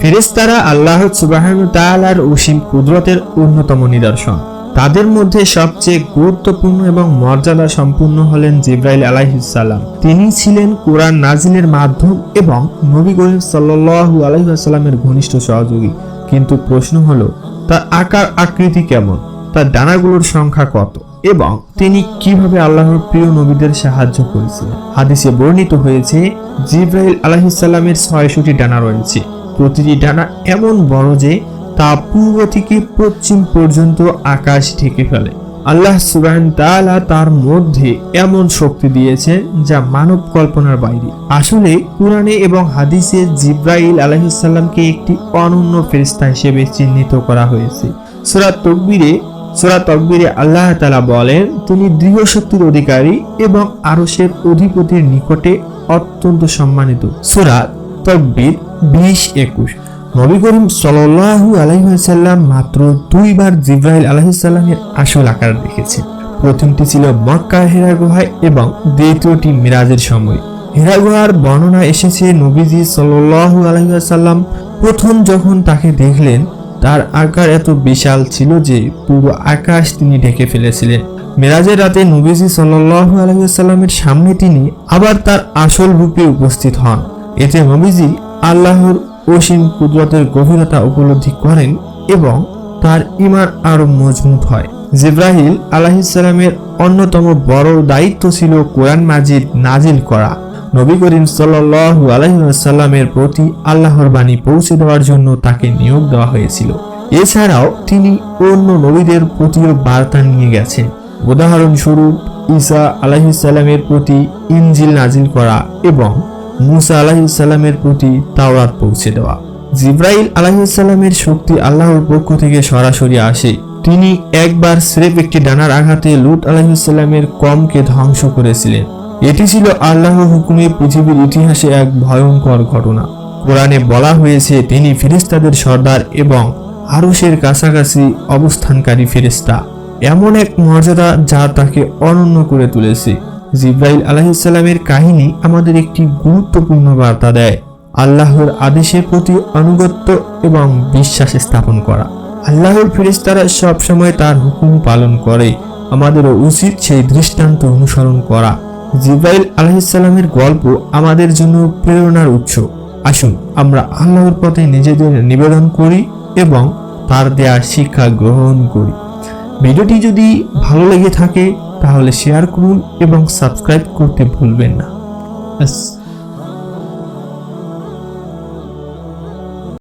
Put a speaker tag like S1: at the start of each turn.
S1: ফেরেশতারা আল্লাহ সুবাহন তাআলার অসীম কুদরতের অন্যতম নিদর্শন। তাদের মধ্যে সবচেয়ে গুরুত্বপূর্ণ এবং মর্যাদা সম্পূর্ণ হলেন জিব্রাইল আলাইহিসসালাম তিনি ছিলেন কোরআন নাজিলের মাধ্যম এবং নবী করিম সাল্লাল্লাহু আলাইহি ঘনিষ্ঠ সহযোগী। কিন্তু প্রশ্ন হলো, তার আকার আকৃতি কেমন? তার ডানাগুলোর সংখ্যা কত? এবং তিনি কীভাবে আল্লাহর প্রিয় নবীদের সাহায্য করেছিলেন? হাদিসে বর্ণিত হয়েছে, জিব্রাইল আলাহিসাল্লামের ছয়শটি ডানা রয়েছে। প্রতিটি ডানা এমন বড় যে তা পূর্ব থেকে পশ্চিম পর্যন্ত আকাশ ঢেকে ফেলে। আল্লাহ সুবাহন তাআলা তার মধ্যে এমন শক্তি দিয়েছেন যা মানব কল্পনার বাইরে। আসলে কোরআনে এবং হাদিসে জিব্রাইল আলাইহিসাল্লামকে একটি অনন্য ফেরিস্তা হিসেবে চিহ্নিত করা হয়েছে। সূরা তকবীরে সূরা তকবীরে আল্লাহ তালা বলেন, তিনি দৃঢ় শক্তির অধিকারী এবং আরসের অধিপতির নিকটে অত্যন্ত সম্মানিত। সূরা তকবীর বিশ একুশ। নবী করিম সাল্লাল্লাহু আলাইহি ওয়াসাল্লাম মাত্র দুইবার জিব্রাইল আলাইহিসসালামের আসল আকার দেখেছেন। প্রথমটি ছিল মক্কা হেরা গুহায় এবং দ্বিতীয়টি মিরাজের সময়। হেরা গুহার বর্ণনা এসেছে নবীজি সাল্লাল্লাহু আলাইহি ওয়াসাল্লাম প্রথম যখন তাকে দেখলেন, তার আকার এত বিশাল ছিল যে পুরো আকাশ তিনি ঢেকে ফেলেছিলেন। মেরাজের রাতে নবীজি সাল্লাল্লাহু আলাইহি ওয়াসাল্লামের সামনে তিনি আবার তার আসল রূপে উপস্থিত হন। এতে নবীজি আল্লাহর অসীম কুদরতের গভীরতা উপলব্ধি করেন এবং তার ইমান আরও মজবুত হয়। জিব্রাহিল আলাহিসাল্লামের অন্যতম বড় দায়িত্ব ছিল কোরআন মাজিদ নাজিল করা। নবী করিম সাল্লাল্লাহু আলাইসাল্লামের প্রতি আল্লাহর বাণী পৌঁছে দেওয়ার জন্য তাকে নিয়োগ দেওয়া হয়েছিল। এছাড়াও তিনি অন্য নবীদের প্রতিও বার্তা নিয়ে গেছেন। উদাহরণস্বরূপ ঈসা আলাহিসাল্লামের প্রতি ইনজিল নাজিল করা এবং মুসা আলাহিসাল্লামের প্রতি তাওরাত পৌঁছে দেওয়া। জিব্রাইল আলাহিসাল্লামের শক্তি আল্লাহর পক্ষ থেকে সরাসরি আসে। তিনি একবার স্রেফ একটি ডানার আঘাতে লুট আলাহিসাল্লামের কমকে ধ্বংস করেছিলেন। এটি ছিল আল্লাহর হুকুমে পৃথিবীর ইতিহাসে এক ভয়ঙ্কর ঘটনা। কোরআনে বলা হয়েছে, তিনি ফেরেশতাদের সর্দার এবং আরশের কাছাকাছি অবস্থানকারী ফেরেশতা। এমন এক মর্যাদা যা তাকে অনন্য করে তুলেছে। জিব্রাইল আলাহিসাল্লামের কাহিনী আমাদের একটি গুরুত্বপূর্ণ বার্তা দেয়। আল্লাহর আদেশের প্রতি আনুগত্য এবং বিশ্বাস স্থাপন করা। আল্লাহর ফেরেশতারা সবসময় তার হুকুম পালন করে। আমাদেরও উচিত সেই দৃষ্টান্ত অনুসরণ করা। জিব্রাইল আলাহিসাল্লামের গল্প আমাদের জন্য প্রেরণার উৎস। আসুন, আমরা আল্লাহর পথে নিজেদের নিবেদন করি এবং তার দেয়া শিক্ষা গ্রহণ করি। ভিডিওটি যদি ভালো লেগে থাকে তাহলে শেয়ার করুন এবং সাবস্ক্রাইব করতে ভুলবেন না।